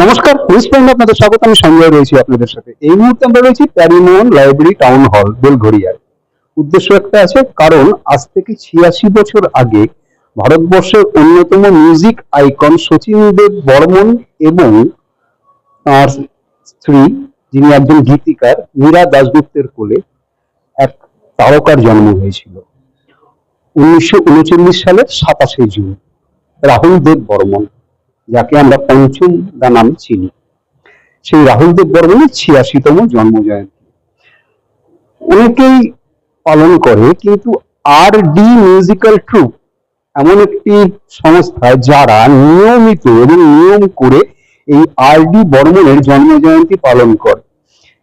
নমস্কার পয়েন্ট আপনাদের স্বাগত, আমি সঞ্জয় রয়েছি আপনাদের সাথে। এই মুহূর্তে আমরা রয়েছি প্যারিমোহন লাইব্রেরি টাউন হল বেলঘড়িয়ায় উদ্দেশ্য একটা আছে, কারণ আজ থেকে ছিয়াশি বছর আগে ভারতবর্ষের অন্যতম মিউজিক আইকন সচিন দেব বর্মন এবং তার স্ত্রী, যিনি একজন গীতিকার, মীরা দাশগুপ্তের কোলে এক তারকার জন্ম হয়েছিল। উনিশশো উনচল্লিশ সালের সাতাশে জুন, রাহুল দেব বর্মন। যাকে আমরা পঞ্চম দা নামে চিনি। সেই রাহুল দেব বর্মনের ছিয়াশিতম জন্ম জয়ন্তী অনেকেই পালন করে, কিন্তু আর ডি মিউজিক্যাল ট্রুপ এমন একটি সংস্থা যারা নিয়মিত এবং নিয়ম করে এই আর ডি বর্মনের জন্ম জয়ন্তী পালন করে।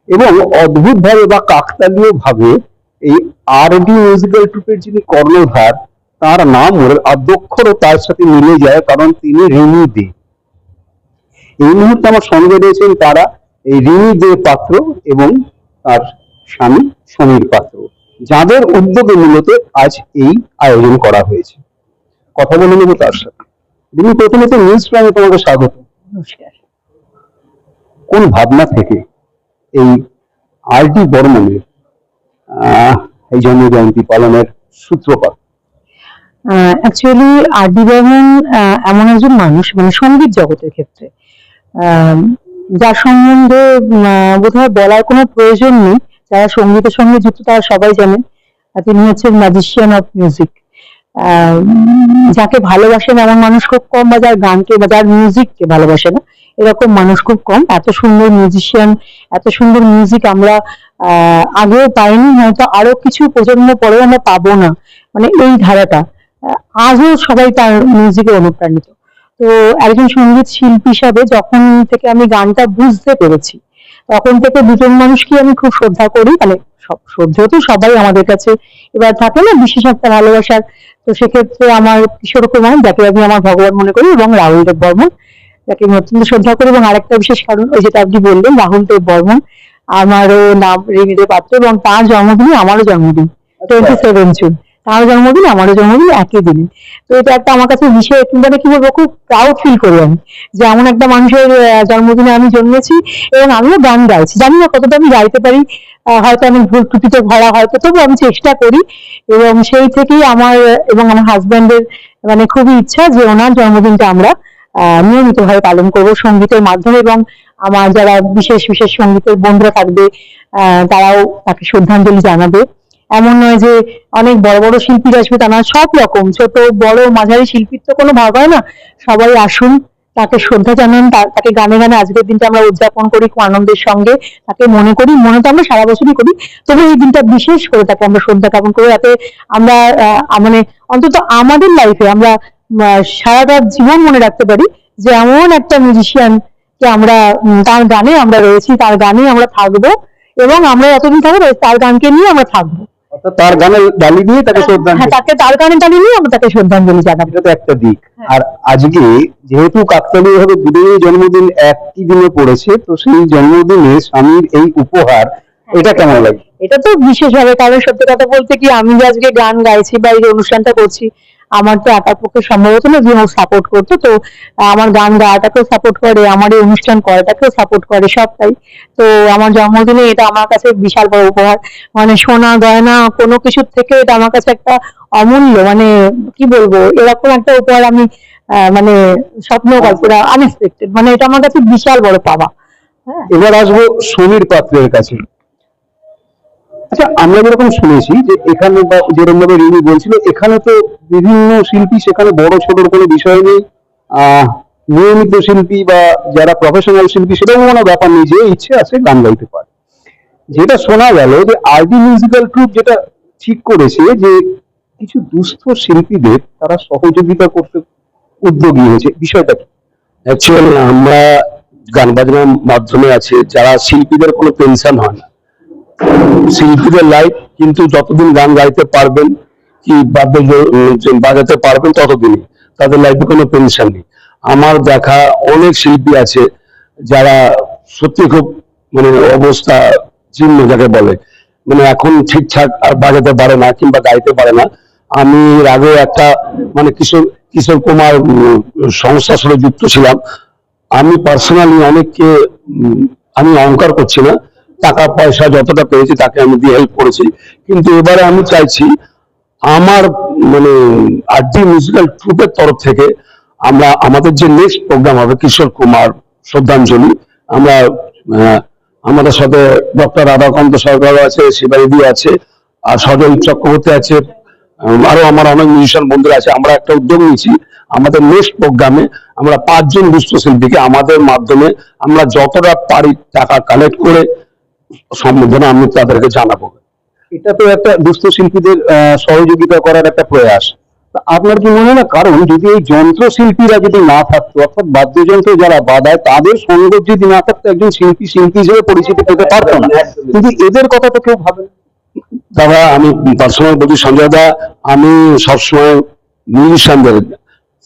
এবং অদ্ভুত ভাবে বা কাকতালীয় ভাবে এই আর ডি মিউজিক্যাল ট্রুপের যিনি কর্ণধার তার নাম আদ্যক্ষরও তার সাথে মিলে যায় কারণ তিনি রিমি দে। এই মুহূর্তে আমার সঙ্গে রয়েছেন তারা এই রিমি দে পাত্র এবং তার স্বামী সমীর পাত্র যাদের উদ্যোগে মূলত আজ এই আয়োজন করা হয়েছে। কথা বলে নেব তার সাথে। রিমি প্রথমে তো নিউজ প্রাইমে তোমাকে স্বাগত। কোন ভাবনা থেকে এই আর ডি বর্মনের আহ, এই জন্ম জয়ন্তী পালনের সূত্রপাত? অ্যাকচুয়ালি আর ডি বর্মন এমন একজন মানুষ মানে সংগীত জগতের ক্ষেত্রে। যার সম্বন্ধে বোধহয় বলার কোনো প্রয়োজন নেই। যারা সঙ্গীতের সঙ্গে যুক্ত, তারা সবাই জানেন তিনি হচ্ছেন ম্যাজিশিয়ান অফ মিউজিক যাকে ভালোবাসেন এমন মানুষ খুব কম, বা যার গানকে, বা যার মিউজিককে ভালোবাসে না, এরকম মানুষ খুব কম। এত সুন্দর মিউজিশিয়ান এত সুন্দর মিউজিক আমরা আগেও পাইনি। হয়তো আরও কিছু প্রজন্ম পরেও আমরা পাবো না। মানে এই ধারাটা। আজও সবাই তার মিউজিকে অনুপ্রাণিত। তো একজন সংগীত শিল্পী হিসাবে যখন থেকে আমি গানটা বুঝতে পেরেছি তখন থেকে দুজন মানুষকে আমি খুব শ্রদ্ধা করি। মানে সব শ্রদ্ধেয় তো সবাই আমাদের কাছে এবার থাকে না বিশেষ একটা ভালোবাসার। তো সেক্ষেত্রে আমার কিশোর কুমার যাকে আমি আমার ভগবান মনে করি এবং রাহুল দেব বর্মন যাকে আমি অত্যন্ত শ্রদ্ধা করি। এবং আরেকটা বিশেষ কারণ ওই যেটা আপনি বললেন রাহুল দেব বর্মন আমারও নাম রেমিদে পাত্র এবং তার জন্মদিনে আমারও জন্মদিন টোয়েন্টি সেভেন জুন তার জন্মদিন, আমারও জন্মদিন একই দিনে। তো এটা একটা আমার কাছে বিশেষ মানে কি বলব, খুব প্রাউড ফিল করি আমি যে এমন একটা মানুষের জন্মদিনে আমি জন্মেছি এবং আমিও গান গাইছি। জানি না কতটা আমি গাইতে পারি হয়তো আমি ভুল ত্রুটিতে ভরা হয়তো তবু আমি চেষ্টা করি এবং সেই থেকেই আমার এবং আমার হাজবেন্ডের মানে খুবই ইচ্ছা যে ওনার জন্মদিনটা আমরা নিয়মিতভাবে পালন করব সঙ্গীতের মাধ্যমে এবং আমার যারা বিশেষ বিশেষ সঙ্গীতের বন্ধুরা থাকবে তারাও তাকে শ্রদ্ধাঞ্জলি জানাবে। এমন নয় যে অনেক বড় বড় শিল্পীরা আসবে তা না, সব রকম। ছোট, বড়, মাঝারি শিল্পীর তো কোনো ভাগ হয় না। সবাই আসুন, তাকে শ্রদ্ধা জানান তাকে গানে গানে আজকের দিনটা আমরা উদযাপন করি খুব আনন্দের সঙ্গে, তাকে মনে করি, মনে তো আমরা সারা বছরই করি, তবে এই দিনটা বিশেষ করে তাকে আমরা শ্রদ্ধা জ্ঞাপন করি, যাতে আমরা মানে অন্তত আমাদের লাইফে আমরা সারাটা জীবন মনে রাখতে পারি যে এমন একটা মিউজিশিয়ান কে আমরা তার গানে আমরা রয়েছি, তার গানে আমরা থাকব এবং আমরা যতদিন থাকব, তার গানকে নিয়ে আমরা থাকব। তার গানের ডালি দিয়ে তাকে হ্যাঁ শ্রদ্ধাঞ্জলি। তাকে তার গানে চালিয়ে নিয়ে আমরা তাকে শ্রদ্ধাঞ্জলি জানাব। এটা তো একটা দিক। হ্যাঁ। আর আজকে যেহেতু কাকতালীয় ভাবে দুজনের জন্মদিন একই দিনে পড়েছে তো সেই জন্মদিনে স্বামীর এই উপহার এটা কেমন লাগে? এটা তো বিশেষভাবে কারণ সত্যি কথা বলতে কি আমি যে আজকে গান গাইছি বা এই অনুষ্ঠানটা করছি আমার তো একার পক্ষে সম্ভব হতো না যে ও সাপোর্ট করতো। তো, আমার গান গাওয়াটাকেও সাপোর্ট করে, আমার এই অনুষ্ঠান করাটাকেও সাপোর্ট করে সবটাই। তো, আমার জন্মদিনে এটা আমার কাছে বিশাল বড় উপহার। মানে সোনা, গয়না, কোনো কিছুর থেকে এটা আমার কাছে একটা অমূল্য মানে কি বলব, এরকম একটা উপহার আমি মানে স্বপ্ন কল্পনা আনএক্সপেক্টেড মানে এটা আমার কাছে বিশাল বড় পাওয়া। হ্যাঁ। এবার আসব সমীর পাত্রের কাছে। আচ্ছা আমরা যেরকম শুনেছি যে এখানে বা যেরকম ভাবে রিমি বলছিল, এখানে তো বিভিন্ন শিল্পী, সেখানে বড় ছোটর কোনো বিষয় নেই। নিয়মিত শিল্পী বা যারা প্রফেশনাল শিল্পী, সেটাও কোনো ব্যাপার নেই, যে ইচ্ছে আছে গান গাইতে পারে। যেটা শোনা গেল যে আরডি মিউজিক্যাল গ্রুপ যেটা ঠিক করেছে যে কিছু দুস্থ শিল্পীদের তারা সহযোগিতা করতে উদ্যোগী হয়েছে। বিষয়টা কি? অ্যাকচুয়ালি আমরা গান বাজনার মাধ্যমে আছে, যারা শিল্পীদের কোনো পেনশন হয় না। শিল্পীদের লাইফ কিন্তু যতদিন গান গাইতে পারবেন কি বাজাতে পারবেন ততদিনই। তাদের লাইফে কোনো পেনশন নেই। আমার দেখা অনেক শিল্পী আছে যারা সত্যি খুব মানে অবস্থা জীর্ণ যাকে বলে। মানে এখন ঠিকঠাক আর বাজাতে পারে না কিংবা গাইতে পারে না। আমি এর আগে একটা মানে কিশোর কিশোর কুমার সংস্থার সাথে যুক্ত ছিলাম। আমি পার্সোনালি অনেককে আমি অহংকার করছি না। টাকা পয়সা যতটা পেয়েছি তাকে আমি দিয়ে হেল্প করেছি। কিন্তু এবারে আমি চাইছি আমার মানে আরডি মিউজিক্যাল ট্রুপের তরফ থেকে আমরা, আমাদের যে নেক্সট প্রোগ্রাম হবে কিশোর কুমার শ্রদ্ধাঞ্জলি, আমরা আমাদের সাথে ডক্টর রাধাকান্ত সরকার আছে শিবাইদি আছে, আর সজল চক্রবর্তী আছে আরও আমার অনেক মিউজিশিয়ান বন্ধুরা আছে। আমরা একটা উদ্যোগ নিয়েছি, আমাদের নেক্সট প্রোগ্রামে আমরা পাঁচজন দুস্থ শিল্পীকে আমাদের মাধ্যমে আমরা যতটা পারি টাকা কালেক্ট করে সম্বোধনা আমি তাদেরকে জানাব। এটা তো একটা দুস্থ শিল্পীদের সহযোগিতা করার একটা প্রয়াস। আপনার কি মনে হয় না? কারণ যদি এই যন্ত্রশিল্পীরা যদি না থাকতো অর্থাৎ বাদ্যযন্ত্র যারা বাজায় তাদের সঙ্গ যদি না থাকতো একজন শিল্পী শিল্পী হিসেবে পরিচিতি পেতে পারতো না। কিন্তু এদের কথা তো কেউ ভাবে। দাদা আমি পার্সোনাল বলছি সঞ্জয় দা আমি সবসময় মিউজিশিয়ানদের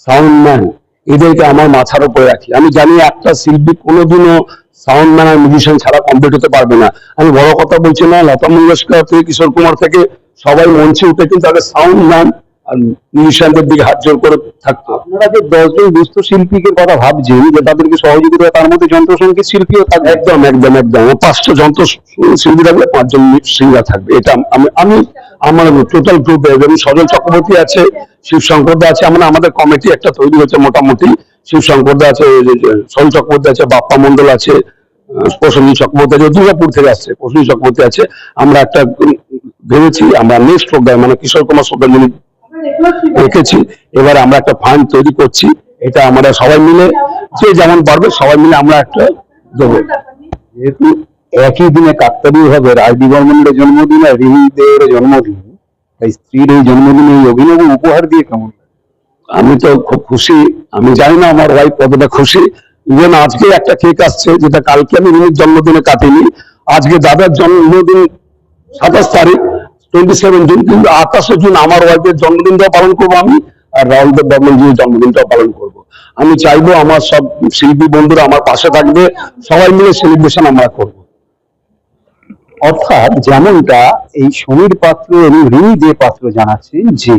সাউন্ড ম্যান এদেরকে আমার মাথার উপরে রাখি। আমি জানি একটা শিল্পী কোনোদিনও সাউন্ড ম্যান আর মিউজিশিয়ান ছাড়া কমপ্লিট হতে পারবে না। আমি বড় কথা বলছি না লতা মঙ্গেশকর থেকে কিশোর কুমার থেকে সবাই মঞ্চে উঠে কিন্তু আগে সাউন্ড ম্যান আর মিউজিশিয়ানদের দিকে হাত জোর করে থাকতো। আপনারা যে দশজন দুস্থ শিল্পীকে কথা ভাবছেন যে তাদেরকে সহযোগিতা তার মধ্যে যন্ত্রসঙ্গীত শিল্পীও থাকবে। একদম একদম একদম। পাঁচটা যন্ত্র শিল্পী থাকবে পাঁচজন সিঙ্গার থাকবে। এটা আমি আমি আমার টোটাল গ্রুপ এবং সজল চক্রবর্তী আছে শিব শঙ্করদা আছে আমরা আমাদের কমিটি একটা তৈরি হচ্ছে মোটামুটি। শিব শঙ্করদা আছে যে চক্রবর্তী আছে বাপ্পা মন্ডল আছে আহ, প্রসেনজিৎ চক্রবর্তী আছে দুর্গাপুর থেকে আসছে প্রসেনজিৎ চক্রবর্তী আছে। আমরা একটা ভেবেছি আমরা নেক্সট প্রোগ্রাম মানে কিশোর কুমার শ্রদ্ধাঞ্জলি রেখেছি এবার আমরা একটা ফান্ড তৈরি করছি এটা আমরা সবাই মিলে যে যেমন পারবে সবাই মিলে আমরা একটা দেবো। যেহেতু একই দিনে কাকতালীয় ভাবে রাজদি বর্মনের জন্মদিন আর রিমিদের জন্মদিন তাই স্ত্রীর এই জন্মদিনে এই অভিনব উপহার দিয়ে কেমন আমি তো খুব খুশি আমি জানি না আমার ওয়াইফ কতটা খুশি। ইভেন আজকে একটা কেক আসছে, যেটা কালকে আমি রিমির জন্মদিনে কাটিনি। আজকে দাদার জন্মদিন সাতাশ তারিখ টোয়েন্টি সেভেন জুন কিন্তু আঠাশে জুন আমার ওয়াইফের জন্মদিনটাও পালন করব আমি, আর রাহুল দেব বর্মনজির জন্মদিনটাও পালন করব। আমি চাইব আমার সব শিল্পী বন্ধুরা আমার পাশে থাকবে। সবাই মিলে সেলিব্রেশন আমরা করব। অর্থাৎ যেমনটা এই সমীর পাত্র এবং রিমি দে পাত্র জানাচ্ছেন যে,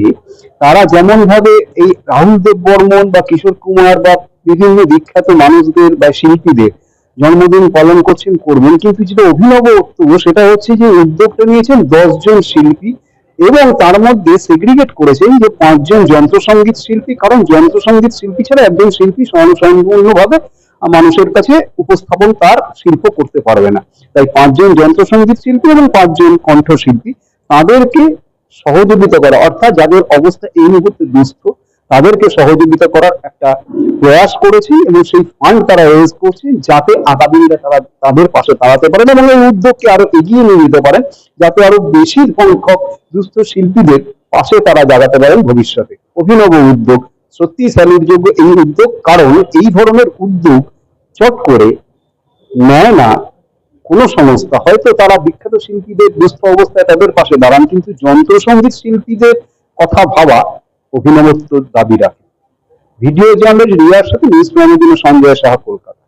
তারা যেমন ভাবে এই রাহুল দেব বর্মন বা কিশোর কুমার বা বিভিন্ন বিখ্যাত মানুষদের বা শিল্পীদের জন্মদিন পালন করছেন, করবেন, কিন্তু যেটা অভিনবত্ব সেটা হচ্ছে যে উদ্যোগটা নিয়েছেন দশজন শিল্পী এবং তার মধ্যে সেগ্রিগেট করেছেন যে পাঁচজন যন্ত্রসঙ্গীত শিল্পী, কারণ যন্ত্রসঙ্গীত শিল্পী ছাড়া একজন শিল্পী স্বয়ংসম্পূর্ণভাবে মানুষের কাছে উপস্থাপন তার শিল্প করতে পারবে না। তাই পাঁচজন যন্ত্রসঙ্গীত শিল্পী এবং পাঁচজন কণ্ঠশিল্পী তাদেরকে সহযোগিতা করা, অর্থাৎ যাদের অবস্থা এই মুহূর্তে দুস্থ, তাদেরকে সহযোগিতা করার একটা প্রয়াস করেছি এবং সেই ফান্ড তারা রেজ করছে যাতে আগামী দিনে তারা তাদের পাশে দাঁড়াতে পারেন এবং এই উদ্যোগকে আরও এগিয়ে নিয়ে যেতে পারেন, যাতে আরও বেশি সংখ্যক দুস্থ শিল্পীদের পাশে তারা দাঁড়াতে পারেন ভবিষ্যতে। অভিনব উদ্যোগ সত্যি স্যালুটযোগ্য এই উদ্যোগ, কারণ এই ধরনের উদ্যোগ চট করে নেয় না কোনো সংস্থা। হয়তো তারা বিখ্যাত শিল্পীদের দুস্থ অবস্থায় তাদের পাশে দাঁড়ান, কিন্তু যন্ত্রসঙ্গীত শিল্পীদের কথা ভাবা অভিনবত্ব দাবি রাখে। ভিডিও জার্নালিস্ট রিয়ার সাথে নিউজ ম্যানেজিং সঞ্জয় সাহা কলকাতা।